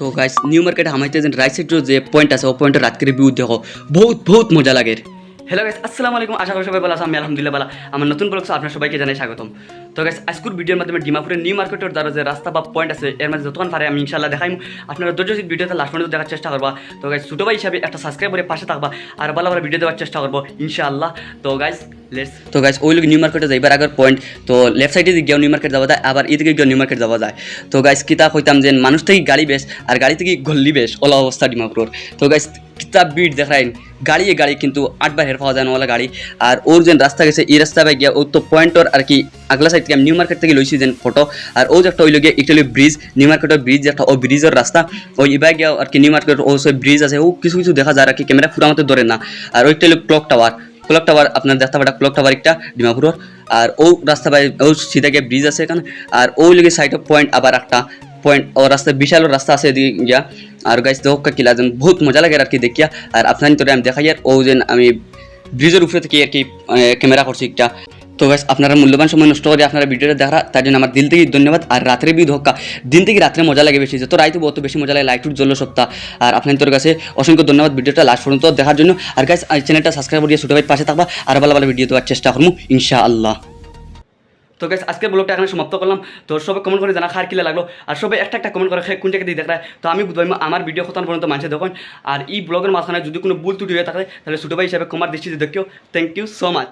তো guys new মার্কেটে হামাইতে যে রাইট সাইডের যে পয়েন্ট আছে, ও পয়েন্টের রাত্রে ভিউ দেখো বহুত বহুত মজা লাগে। হ্যালো গাইস আসসালামু আলাইকুম। আশা করি সবাই ভালো আমি আলহামদুলিল্লাহ ভালো। আমার নতুন ব্লগ আপনার সবাইকে জানাই স্বাগতম। তো গাইস আজকের ভিডিওর মাধ্যমে ডিমাপুরের নিউ মার্কেটের দ্বারা যে রাস্তা বা পয়েন্ট আছে, এর মাঝে যতক্ষণ পারে আমি ইনশাল্লাহ দেখাইম। আপনারা ধৈর্য সহিত ভিডিওতে লাস্ট পর্যন্ত দেখার চেষ্টা করবা। তো গাইস ছোটো ভাই হিসাবে একটা সাবস্ক্রাইব করে পাশে থাকবা। আর ভালো ভালো ভিডিও দেওয়ার চেষ্টা করব, ইনশাআল্লাহ। তো গাইস তো গাইস ওই লোক নিউ মার্কেটে যাইবার আগের পয়েন্ট তো লেফট সাইডে দিকে নিউ মার্কেট যাওয়া যায়, আবার এদিকে গিয়ে নিউ মার্কেট যাওয়া যায়। তো গাইস কিতা কইতাম যে মানুষ থেকে গাড়ি বেশ, আর গাড়ি থেকে গল্লি বেশ, ওলা অবস্থা ডিমাপুর তো গাইস কিতাব বিট দেখাইন, গাড়ি এ গাড়ি কিন্তু আটবার হের পাওয়া যায় না ওলা গাড়ি। আর ওর যে রাস্তা গেছে, এই রাস্তা বাই গিয়া ও তো পয়েন্টর আর কি, আগলা সাইড থেকে নিউ মার্কেট থেকে লইছি যেন ফটো আর ও যে একটা ওই লগে একটা ব্রিজ নিউ মার্কেটের ব্রিজ একটা ও ব্রিজের রাস্তা। ওই ইবাই গিয়া আর কি নিউ মার্কেট ও ব্রিজ আছে, ও কিছু কিছু দেখা যায় আর কি ক্যামেরা পুরা মতো ধরে না। আর ওইটা হলো ক্লক টাওয়ার ক্লক টাওয়ার আপনার দেখতে পাটা ক্লক টাওয়ার একটা ডিমাপুরর। আর ও রাস্তা বাই ও সিধা গিয়ে ব্রিজ আছে এখানে। আর ও লেগে সাইড পয়েন্ট আবার একটা পয়েন্ট ও রাস্তা বিশাল রাস্তা আছে এদিকে গিয়া। আর গাইস দেখো কিলা যেন বহুত মজা লাগে আর কি দেখিয়া। আর আপনার তোরে আমি দেখাই আর ও যেন আমি ব্রিজের উপরে থেকে আর কি ক্যামেরা করছি একটা। তো ব্যাস আপনারা মূল্যবান সময় নষ্ট করে আপনারা ভিডিওটা দেখা তার জন্য আমার দিল থেকে ধন্যবাদ, আর রাত্রে বি ধোকা। দিন থেকে রাত্রে মজা লাগে বেশি, যত রাইতে বহুত বেশি মজা লাগে লাইট উঠ জ্বলো সপ্তাহ। আর আপনাদের তোর কাছে অসংখ্য ধন্যবাদ ভিডিওটা লাস্ট পর্যন্ত দেখার জন্য। আর গাইস চ্যানেলটা সাবস্ক্রাইব করে ছোটো ভাই পাশে থাকবা, আর ভালো ভালো ভিডিও দেওয়ার চেষ্টা করব ইনশাআল্লাহ। তো গাইস আজকের ব্লগটা এখানে সমাপ্ত করলাম। তো সবাই কমেন্ট করে জানা খার কিলা লাগল? আর সবাই একটা একটা কমেন্ট করে কোন জায়গায় দিয়ে দেখায়। তো আমি আমার ভিডিও খতান পর্যন্ত মানুষে দেখুন। আর এই ব্লগের মাঝখানে যদি কোনো ভুল ত্রুটি হয়ে থাকে, তাহলে ছোটো ভাই হিসাবে কমার দৃষ্টিতে দেখিও। Thank you so much.